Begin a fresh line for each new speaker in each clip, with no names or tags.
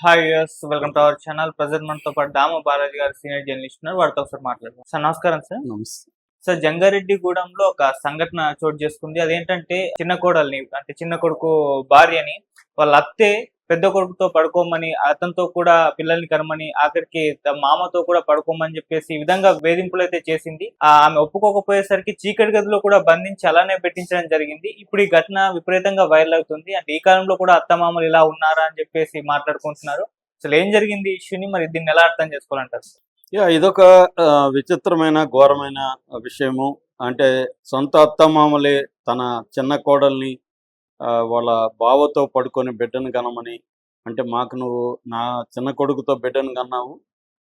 Hi yes welcome to our channel present మనతో పాటు దామ బాలాజీ గారు సీనియర్ జర్నలిస్ట్ ఉన్నారు. వారితో ఒకసారి మాట్లాడదాం. సార్ నమస్కారం సార్ సార్ జంగారెడ్డిగూడెంలో ఒక సంఘటన చోటు చేసుకుంది. అదేంటంటే చిన్న కోడల్ని అంటే చిన్న కొడుకు భార్యని వాళ్ళ అత్తే పెద్ద కొడుకుతో పడుకోమని అతనితో కూడా పిల్లల్ని కనమని ఆఖరికి త- మామతో కూడా పడుకోమని చెప్పేసి ఈ విధంగా వేధింపులు అయితే చేసింది. ఆ ఆమె ఒప్పుకోకపోయేసరికి చీకటి గదిలో కూడా బంధించి అలానే పెట్టించడం జరిగింది. ఇప్పుడు ఈ ఘటన విపరీతంగా వైరల్ అవుతుంది. అంటే ఈ కాలంలో కూడా అత్తమామలు ఇలా ఉన్నారా అని చెప్పేసి మాట్లాడుకుంటున్నారు. అసలు ఏం జరిగింది ఇష్యూని? మరి దీన్ని ఎలా అర్థం చేసుకోవాలంటారు?
యా ఇదొక విచిత్రమైన ఘోరమైన విషయము. అంటే సొంత అత్తమామలే తన చిన్న కోడల్ని వాళ్ళ బావతో పడుకొని బిడ్డను కనమని అంటే మాకు నువ్వు నా చిన్న కొడుకుతో బిడ్డను కన్నావు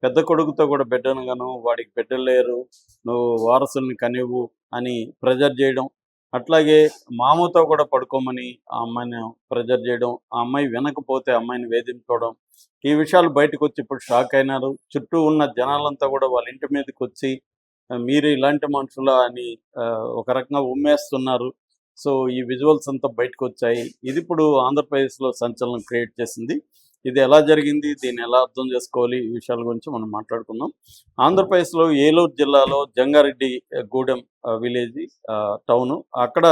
పెద్ద కొడుకుతో కూడా బిడ్డను కను వాడికి బిడ్డలు లేరు నువ్వు వారసుల్ని కనివ్వు అని ప్రెజర్ చేయడం. అట్లాగే మామతో కూడా పడుకోమని ఆ అమ్మాయిని ప్రెజర్ చేయడం ఆ అమ్మాయి వినకపోతే అమ్మాయిని వేధించుకోవడం. ఈ విషయాలు బయటకు వచ్చి ఇప్పుడు షాక్ అయినారు. చుట్టూ ఉన్న జనాలంతా కూడా వాళ్ళ ఇంటి మీదకి వచ్చి మీరు ఇలాంటి మనుషుల అని ఒక రకంగా ఉమ్మేస్తున్నారు. సో ఈ విజువల్స్ అంతా బయటకు వచ్చాయి ఇది ఇప్పుడు ఆంధ్రప్రదేశ్లో సంచలనం క్రియేట్ చేసింది. ఇది ఎలా జరిగింది? దీన్ని ఎలా అర్థం చేసుకోవాలి? ఈ విషయాల గురించి మనం మాట్లాడుకుందాం. ఆంధ్రప్రదేశ్లో ఏలూరు జిల్లాలో జంగారెడ్డి గూడెం విలేజ్ ఆ, టౌను అక్కడ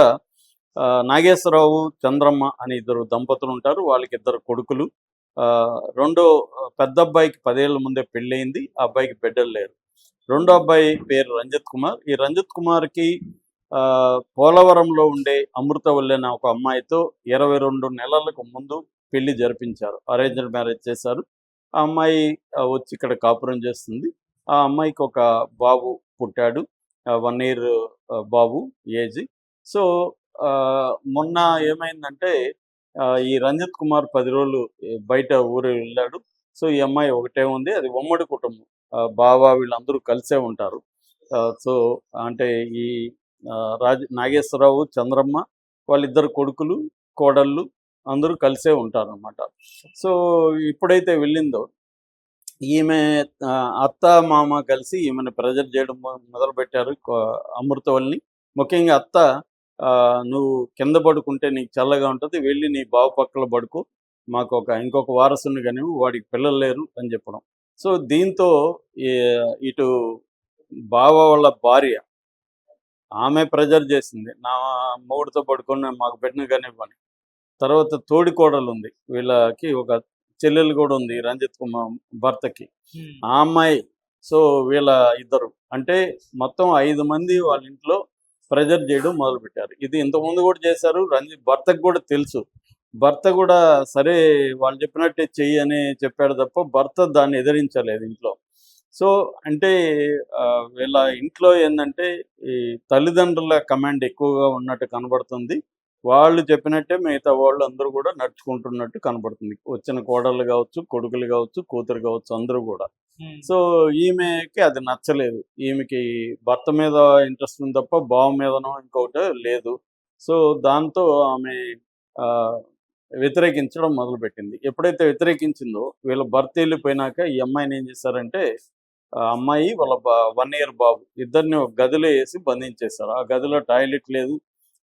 ఆ, నాగేశ్వరరావు చంద్రమ్మ అని ఇద్దరు దంపతులు ఉంటారు. వాళ్ళకి ఇద్దరు కొడుకులు. ఆ, రెండో పెద్ద అబ్బాయికి పదేళ్ళ ముందే పెళ్ళయింది. ఆ అబ్బాయికి బిడ్డలు లేరు. రెండో అబ్బాయి పేరు రంజిత్ కుమార్. ఈ రంజిత్ కుమార్కి పోలవరంలో ఉండే అమృతవల్లి అనే ఒక అమ్మాయితో ఇరవై రెండు నెలలకు ముందు పెళ్ళి జరిపించారు. అరేంజ్డ్ మ్యారేజ్ చేశారు. ఆ అమ్మాయి వచ్చి ఇక్కడ కాపురం చేస్తుంది. ఆ అమ్మాయికి ఒక బాబు పుట్టాడు. వన్ ఇయర్ బాబు ఏజ్. సో ఆ, మొన్న ఏమైందంటే ఈ రంజిత్ కుమార్ పది రోజులు బయట ఊరు వెళ్ళాడు. సో ఈ అమ్మాయి ఒకటే ఉంది. అది ఉమ్మడి కుటుంబం. ఆ, బావ వీళ్ళందరూ కలిసే ఉంటారు. ఆ, సో అంటే ఈ రాజ నాగేశ్వరరావు చంద్రమ్మ వాళ్ళిద్దరు కొడుకులు కోడళ్ళు అందరూ కలిసే ఉంటారనమాట సో ఇప్పుడైతే వెళ్ళిందో ఈమె అత్త మామ కలిసి ఈమెను ప్రెజర్ చేయడం మొదలుపెట్టారు అమృతవల్ని ముఖ్యంగా అత్త ఆ, నువ్వు కింద పడుకుంటే నీకు చల్లగా ఉంటుంది వెళ్ళి నీ బావ పక్కల పడుకో మాకు ఒక ఇంకొక వారసుని కానీ వాడికి పిల్లలు లేరు అని చెప్పడం. సో దీంతో ఇటు బావ వాళ్ళ భార్య ఆమె ప్రెజర్ చేసింది. నా మూడుతో పడుకొని మాకు పెట్టిన కానివ్వని తర్వాత తోడి కోడలు ఉంది వీళ్ళకి ఒక చెల్లెలు కూడా ఉంది రంజిత్ కుమార్ భర్తకి. ఆ అమ్మాయి సో వీళ్ళ ఇద్దరు. అంటే మొత్తం ఐదు మంది వాళ్ళ ఇంట్లో ప్రెజర్ చేయడం మొదలుపెట్టారు. ఇది ఇంతకుముందు కూడా చేశారు రంజిత్ భర్తకు కూడా తెలుసు. భర్త కూడా సరే వాళ్ళు చెప్పినట్టే చెయ్యి అని చెప్పాడు తప్ప భర్త దాన్ని ఎదిరించలేదు ఇంట్లో. సో అంటే వీళ్ళ ఇంట్లో ఏంటంటే ఈ తల్లిదండ్రుల కమాండ్ ఎక్కువగా ఉన్నట్టు కనబడుతుంది. వాళ్ళు చెప్పినట్టే మిగతా వాళ్ళు అందరూ కూడా నడుచుకుంటున్నట్టు కనబడుతుంది. వచ్చిన కోడళ్ళు కావచ్చు కొడుకులు కావచ్చు కూతురు కావచ్చు అందరూ కూడా. సో ఈమెకి అది నచ్చలేదు. ఈమెకి భర్త మీద ఇంట్రెస్ట్ ఉంది తప్ప బావ మీదనో ఇంకొకటి లేదు. సో దాంతో ఆమె ఆ, వ్యతిరేకించడం మొదలుపెట్టింది. ఎప్పుడైతే వ్యతిరేకించిందో వీళ్ళ భర్త వెళ్ళిపోయినాక ఈ అమ్మాయిని ఏం చేశారంటే అమ్మాయి వాళ్ళ వన్ ఇయర్ బాబు ఇద్దరిని ఒక గదిలో వేసి బంధించేశారు. ఆ గదిలో టాయిలెట్ లేదు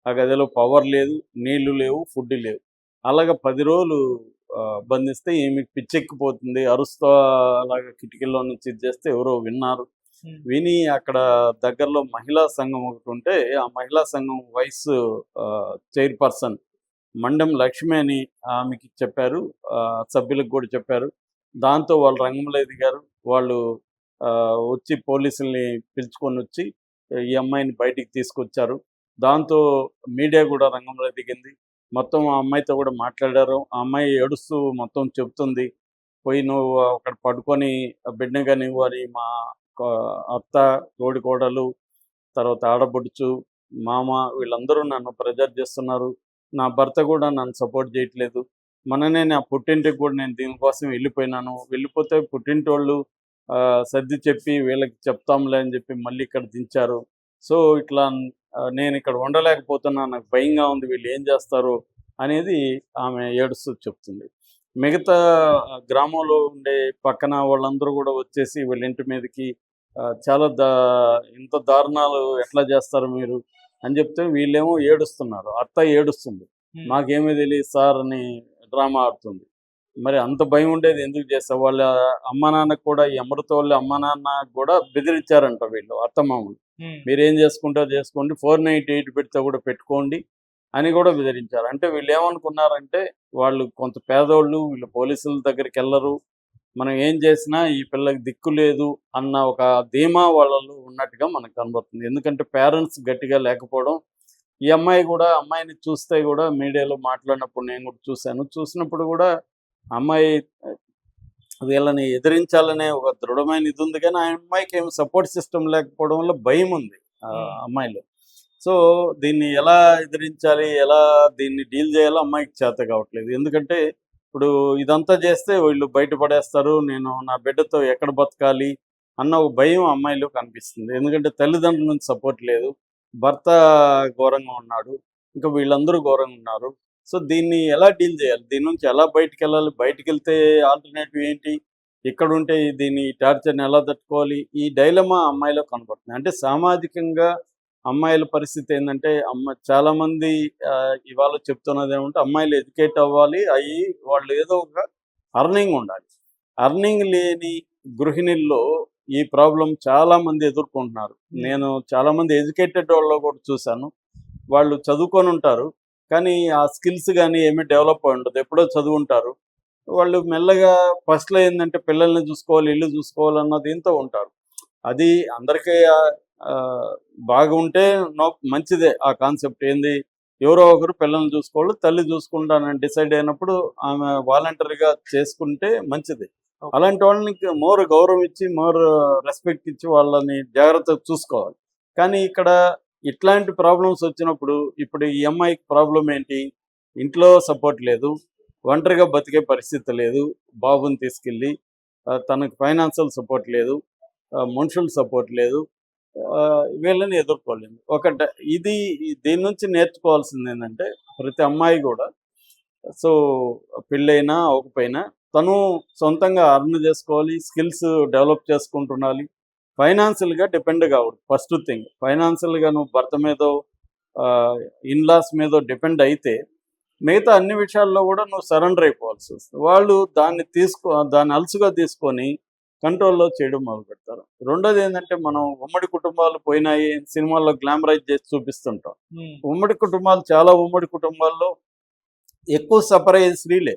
ఆ గదిలో పవర్ లేదు నీళ్ళు లేవు ఫుడ్ లేవు. అలాగ పది రోజులు బంధిస్తే ఈమెకి పిచ్చెక్కిపోతుంది అరుస్తా అలాగా కిటికీలో నుంచి చేస్తే ఎవరో విన్నారు. విని అక్కడ దగ్గరలో మహిళా సంఘం ఒకటి ఉంటే ఆ మహిళా సంఘం వైస్ చైర్పర్సన్ మండం లక్ష్మి అని ఆమెకి చెప్పారు. ఆ, సభ్యులకు కూడా చెప్పారు. దాంతో వాళ్ళు రంగంలో ఎదిగారు. వాళ్ళు వచ్చి పోలీసుల్ని పిలుచుకొని వచ్చి ఈ అమ్మాయిని బయటికి తీసుకొచ్చారు. దాంతో మీడియా కూడా రంగంలో దిగింది. మొత్తం ఆ అమ్మాయితో కూడా మాట్లాడారు. ఆ అమ్మాయి ఏడుస్తూ మొత్తం చెప్తుంది పోయి నువ్వు అక్కడ పడుకొని బిడ్డగా నువ్వు మా అత్త తోడికోడలు తర్వాత ఆడబొడుచు మామ వీళ్ళందరూ నన్ను ప్రెజర్ చేస్తున్నారు. నా భర్త కూడా నన్ను సపోర్ట్ చేయట్లేదు. మననే నా పుట్టింటికి కూడా నేను దీనికోసం వెళ్ళిపోయినాను. వెళ్ళిపోతే పుట్టింటి వాళ్ళు సర్ది చెప్పి వీళ్ళకి చెప్తాంలే అని చెప్పి మళ్ళీ ఇక్కడ దించారు. సో ఇట్లా నేను ఇక్కడ ఉండలేకపోతున్నా నాకు భయంగా ఉంది వీళ్ళు ఏం చేస్తారు అనేది ఆమె ఏడుస్తూ చెప్తుంది. మిగతా గ్రామంలో ఉండే పక్కన వాళ్ళందరూ కూడా వచ్చేసి వీళ్ళ ఇంటి మీదకి చాలా దా ఇంత దారుణాలు ఎట్లా చేస్తారు మీరు అని చెప్తే వీళ్ళేమో ఏడుస్తున్నారు. అత్త ఏడుస్తుంది. మాకేమీ తెలియదు సార్ అని డ్రామా ఆడుతుంది. మరి అంత భయం ఉండేది ఎందుకు చేస్తా వాళ్ళ అమ్మ నాన్నకు కూడా ఈ అమృత వాళ్ళ అమ్మ నాన్న కూడా బెదిరించారంట వీళ్ళు అత్తమామలు. మీరు ఏం చేసుకుంటారో చేసుకోండి ఫోర్ నైన్టీ ఎయిట్ పెడితే కూడా పెట్టుకోండి అని కూడా బెదిరించారు. అంటే వీళ్ళు ఏమనుకున్నారంటే వాళ్ళు కొంత పేదోళ్ళు వీళ్ళు పోలీసుల దగ్గరికి వెళ్ళరు. మనం ఏం చేసినా ఈ పిల్లకి దిక్కు లేదు అన్న ఒక ధీమా వాళ్ళలో ఉన్నట్టుగా మనకు కనబడుతుంది. ఎందుకంటే పేరెంట్స్ గట్టిగా లేకపోవడం ఈ అమ్మాయి కూడా అమ్మాయిని చూస్తే కూడా మీడియాలో మాట్లాడినప్పుడు నేను కూడా చూశాను. చూసినప్పుడు కూడా అమ్మాయి వీళ్ళని ఎదిరించాలనే ఒక దృఢమైన ఇది ఉంది కానీ ఆ అమ్మాయికి ఏమి సపోర్ట్ సిస్టమ్ లేకపోవడం వల్ల భయం ఉంది అమ్మాయిలో. సో దీన్ని ఎలా ఎదిరించాలి ఎలా దీన్ని డీల్ చేయాలో అమ్మాయికి చేత కావట్లేదు. ఎందుకంటే ఇప్పుడు ఇదంతా చేస్తే వీళ్ళు బయటపడేస్తారు నేను నా బిడ్డతో ఎక్కడ బతకాలి అన్న ఒక భయం అమ్మాయిలో కనిపిస్తుంది. ఎందుకంటే తల్లిదండ్రుల నుంచి సపోర్ట్ లేదు. భర్త ఘోరంగా ఉన్నాడు. ఇంకా వీళ్ళందరూ ఘోరంగా ఉన్నారు. సో దీన్ని ఎలా డీల్ చేయాలి? దీని నుంచి ఎలా బయటికి వెళ్ళాలి బయటికి వెళ్తే ఆల్టర్నేటివ్ ఏంటి? ఇక్కడ ఉంటే దీన్ని టార్చర్ని ఎలా తట్టుకోవాలి? ఈ డైలమా అమ్మాయిలో కనబడుతుంది అంటే సామాజికంగా అమ్మాయిల పరిస్థితి ఏంటంటే అమ్మ చాలా మంది ఆ, ఇవాళ చెప్తున్నది ఏమంటే అమ్మాయిలు ఎడ్యుకేట్ అవ్వాలి అయ్యి వాళ్ళు ఏదో ఒక అర్నింగ్ ఉండాలి. అర్నింగ్ లేని గృహిణుల్లో ఈ ప్రాబ్లం చాలా మంది ఎదుర్కొంటున్నారు నేను చాలా మంది ఎడ్యుకేటెడ్ వాళ్ళు కూడా చూశాను. వాళ్ళు చదువుకొని ఉంటారు. కానీ ఆ స్కిల్స్ కానీ ఏమీ డెవలప్ అయి ఉండదు ఎప్పుడో చదువుంటారు. వాళ్ళు మెల్లగా ఫస్ట్లో ఏంటంటే పిల్లల్ని చూసుకోవాలి ఇల్లు చూసుకోవాలి అన్న దీంతో ఉంటారు. అది అందరికీ బాగుంటే నో మంచిదే ఆ కాన్సెప్ట్. ఏంది? ఎవరో ఒకరు పిల్లల్ని చూసుకోవాలి తల్లి చూసుకుంటానని డిసైడ్ అయినప్పుడు ఆమె వాలంటరీగా చేసుకుంటే మంచిది. అలాంటి వాళ్ళని మోర్ గౌరవం ఇచ్చి మోర్ రెస్పెక్ట్ ఇచ్చి వాళ్ళని జాగ్రత్తగా చూసుకోవాలి. కానీ ఇక్కడ ఇట్లాంటి ప్రాబ్లమ్స్ వచ్చినప్పుడు ఇప్పుడు ఈ అమ్మాయికి ప్రాబ్లం ఏంటి? ఇంట్లో సపోర్ట్ లేదు ఒంటరిగా బతికే పరిస్థితి లేదు బాబుని తీసుకెళ్ళి తనకు ఫైనాన్షియల్ సపోర్ట్ లేదు మనుషుల సపోర్ట్ లేదు వీళ్ళని ఎదుర్కోలేదు ఒక ఇది దీని నుంచి నేర్చుకోవాల్సింది ఏంటంటే ప్రతి అమ్మాయి కూడా సో పెళ్ళైనా అవ్వకపోయినా తను సొంతంగా అర్న్ చేసుకోవాలి స్కిల్స్ డెవలప్ చేసుకుంటుండాలి ఫైనాన్షియల్గా డిపెండ్ కావద్దు ఫస్ట్ థింగ్ ఫైనాన్షియల్గా నువ్వు భర్త మీదో ఇన్లాస్ మీదో డిపెండ్ అయితే మిగతా అన్ని విషయాల్లో కూడా నువ్వు సరెండర్ అయిపోవాల్సి వస్తుంది. వాళ్ళు దాన్ని తీసుకో దాన్ని అలసుగా తీసుకొని కంట్రోల్లో చేయడం మొదలు పెడతారు. రెండోది ఏంటంటే మనం ఉమ్మడి కుటుంబాలు పోయినాయి సినిమాల్లో గ్లామరైజ్ చేసి చూపిస్తుంటాం.
ఉమ్,
ఉమ్మడి కుటుంబాలు చాలా ఉమ్మడి కుటుంబాల్లో ఎక్కువ సఫర్ అయ్యేది స్త్రీలే.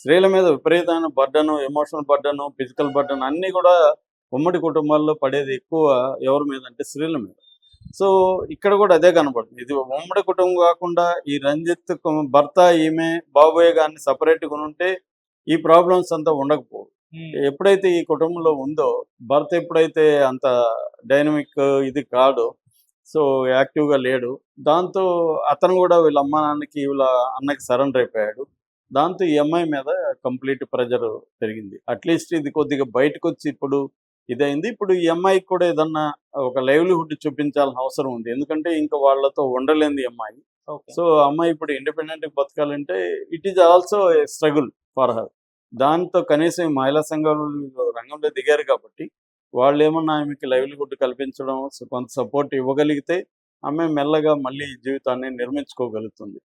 స్త్రీల మీద విపరీతమైన burden emotional burden physical burden అన్నీ కూడా ఉమ్మడి కుటుంబాల్లో పడేది ఎక్కువ ఎవరి మీద అంటే స్త్రీల మీద. సో ఇక్కడ కూడా అదే కనబడుతుంది ఇది ఉమ్మడి కుటుంబం కాకుండా ఈ రంజిత్ భర్త ఈమె బాబోయ్ గారిని సపరేట్గా ఉంటే ఈ ప్రాబ్లమ్స్ అంతా ఉండకపోవు. ఎప్పుడైతే ఈ కుటుంబంలో ఉందో భర్త ఎప్పుడైతే అంత డైనమిక్ ఇది కాడు సో యాక్టివ్గా లేడు దాంతో అతను కూడా వీళ్ళ అమ్మ నాన్నకి వీళ్ళ అన్నకి సరెండర్ అయిపోయాడు. దాంతో ఈ అమ్మాయి మీద కంప్లీట్ ప్రెజర్ పెరిగింది. అట్లీస్ట్ ఇది కొద్దిగా బయటకు వచ్చి ఇప్పుడు ఇదైంది. ఇప్పుడు ఈ అమ్మాయికి కూడా ఏదన్నా ఒక లైవ్లీహుడ్ చూపించాల్సిన అవసరం ఉంది. ఎందుకంటే ఇంకా వాళ్ళతో ఉండలేంది అమ్మాయి. సో అమ్మాయి ఇప్పుడు ఇండిపెండెంట్ బతకాలంటే it is also a struggle for her దాంతో కనీసం మహిళా సంఘాలు రంగంలో దిగారు కాబట్టి వాళ్ళు ఏమన్నా ఆమెకి లైవ్లీహుడ్ కల్పించడం కొంత సపోర్ట్ ఇవ్వగలిగితే ఆమె మెల్లగా మళ్ళీ జీవితాన్ని నిర్మించుకోగలుగుతుంది.